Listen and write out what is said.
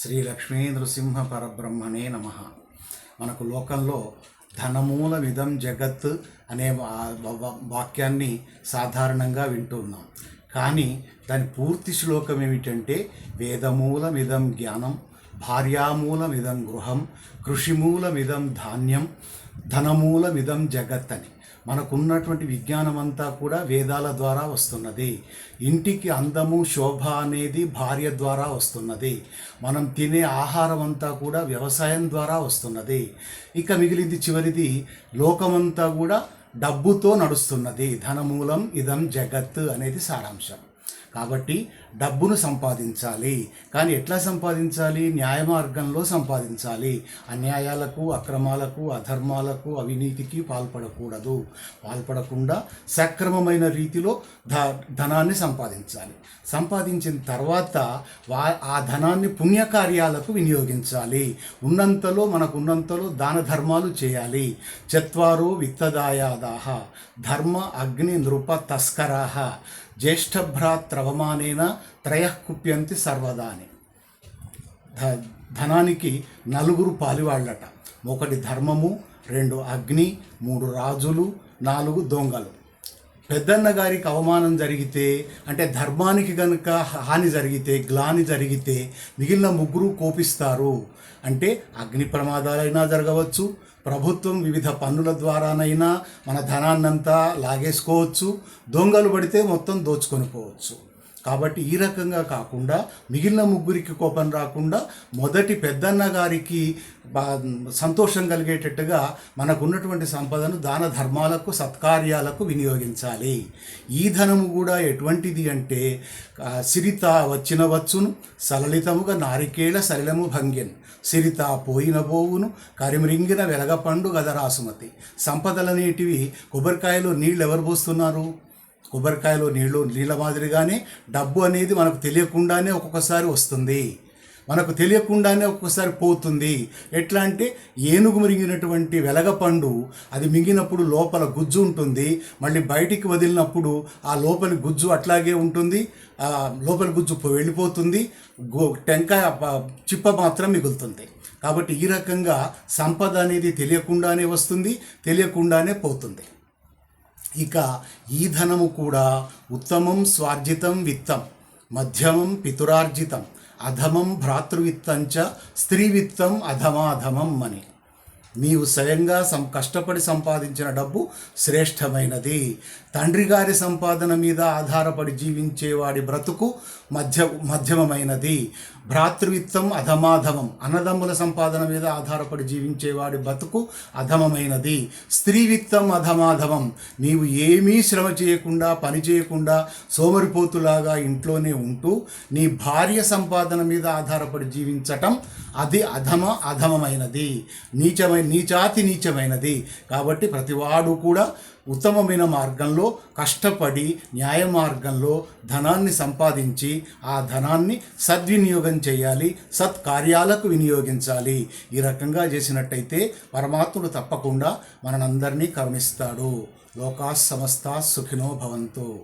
శ్రీ లక్ష్మీ నృసింహ పరబ్రహ్మణే నమ. మనకు లోకంలో ధనమూలమిదం జగత్ అనే వాక్యాన్ని సాధారణంగా వింటున్నాం కానీ దాని పూర్తి శ్లోకం ఏమిటంటే వేదమూలమిదం జ్ఞానం భార్యామూలమిదం గృహం కృషిమూలమిదం ధాన్యం ధనమూలమిదం జగత్ అని. మనకున్నటువంటి విజ్ఞానం అంతా కూడా వేదాల ద్వారా వస్తున్నది. ఇంటికి అందము శోభ అనేది భార్య ద్వారా వస్తున్నది. మనం తినే ఆహారం అంతా కూడా వ్యవసాయం ద్వారా వస్తున్నది. ఇక మిగిలింది చివరిది లోకమంతా కూడా డబ్బుతో నడుస్తున్నది. ధనమూలం ఇదం జగత్ అనేది సారాంశం. కాబట్టి డబ్బును సంపాదించాలి. కానీ ఎట్లా సంపాదించాలి? న్యాయ మార్గంలో సంపాదించాలి. అన్యాయాలకు అక్రమాలకు అధర్మాలకు అవినీతికి పాల్పడకూడదు. పాల్పడకుండా సక్రమమైన రీతిలో ధ ధనాన్ని సంపాదించాలి. సంపాదించిన తర్వాత వా ఆ ధనాన్ని పుణ్యకార్యాలకు వినియోగించాలి. ఉన్నంతలో మనకున్నంతలో దాన ధర్మాలు చేయాలి. చత్వారో విత్తదాయాదాహ. ధర్మ అగ్ని నృప తస్కరాహ. జ్యేష్ఠభ్రాత్రవమానేన త్రయః కుప్యంతి సర్వదాని. ధ ధనానికి నలుగురు పాలివాళ్ళట ఒకటి ధర్మము రెండు అగ్ని మూడు రాజులు నాలుగు దొంగలు. పెద్దన్న గారికి అవమానం జరిగితే అంటే ధర్మానికి కనుక హాని జరిగితే గ్లాని జరిగితే మిగిలిన ముగ్గురు కోపిస్తారు. అంటే అగ్ని ప్రమాదాలైనా జరగవచ్చు ప్రభుత్వం వివిధ పన్నుల ద్వారానైనా మన ధనాన్నంతా లాగేసుకోవచ్చు దొంగలు పడితే మొత్తం దోచుకొని పోవచ్చు. కాబట్టి ఈ రకంగా కాకుండా మిగిలిన ముగ్గురికి కోపం రాకుండా మొదటి పెద్దన్న గారికి సంతోషం కలిగేటట్టుగా మనకున్నటువంటి సంపదను దాన ధర్మాలకు సత్కార్యాలకు వినియోగించాలి. ఈ ధనము కూడా ఎటువంటిది అంటే సిరిత వచ్చిన వచ్చును సలలితముగా నారికేళ సలిలము భంగ్యన్. సిరిత పోయిన పోవును కరిమిరింగిన వెలగపండు గదరాసుమతి. సంపదలనేటివి కొబ్బరికాయలో నీళ్ళు ఎవరు పోస్తున్నారు? కొబ్బరికాయలో నీళ్ళు నీళ్ళ మాదిరిగానే డబ్బు అనేది మనకు తెలియకుండానే ఒక్కొక్కసారి వస్తుంది. మనకు తెలియకుండానే ఒక్కొక్కసారి పోతుంది. ఎట్లా అంటే ఏనుగు మింగినటువంటి వెలగపండు అది మింగినప్పుడు లోపల గుజ్జు ఉంటుంది. మళ్ళీ బయటికి వదిలినప్పుడు ఆ లోపలి గుజ్జు అట్లాగే ఉంటుంది. లోపలి గుజ్జు వెళ్ళిపోతుంది. గో టెంకాయ చిప్ప మాత్రం మిగులుతుంది. కాబట్టి ఈ రకంగా సంపద అనేది తెలియకుండానే వస్తుంది తెలియకుండానే పోతుంది. ఇక ఈ ధనము కూడా ఉత్తమం స్వార్జితం విత్తం మధ్యమం పితురార్జితం అధమం భ్రాతృవిత్తంచ స్త్రీవిత్తం అధమాధమం అని. నీవు స్వయంగా సం కష్టపడి సంపాదించిన డబ్బు శ్రేష్టమైనది. తండ్రి గారి సంపాదన మీద ఆధారపడి జీవించేవాడి బ్రతుకు మధ్య మధ్యమమైనది. భ్రాతృవిత్తం అధమాధమం అన్నదమ్ముల సంపాదన మీద ఆధారపడి జీవించేవాడి బతుకు అధమమైనది. స్త్రీవిత్తం అధమాధవం. అధమాధమం నీవు ఏమీ శ్రమ చేయకుండా పని చేయకుండా సోమరిపోతులాగా ఇంట్లోనే ఉంటూ నీ భార్య సంపాదన మీద ఆధారపడి జీవించటం అది అధమ అధమమైనది. నీచమైన నీచాతి నీచమైనది. కాబట్టి ప్రతివాడు కూడా ఉత్తమమైన మార్గంలో కష్టపడి న్యాయ మార్గంలో ధనాన్ని సంపాదించి ఆ ధనాన్ని సద్వినియోగం చేయాలి సత్కార్యాలకు వినియోగించాలి. ఈ రకంగా చేసినట్టయితే పరమాత్ముడు తప్పకుండా మనందరినీ కరుణిస్తాడు. లోకా సమస్త సుఖినో భవంతు.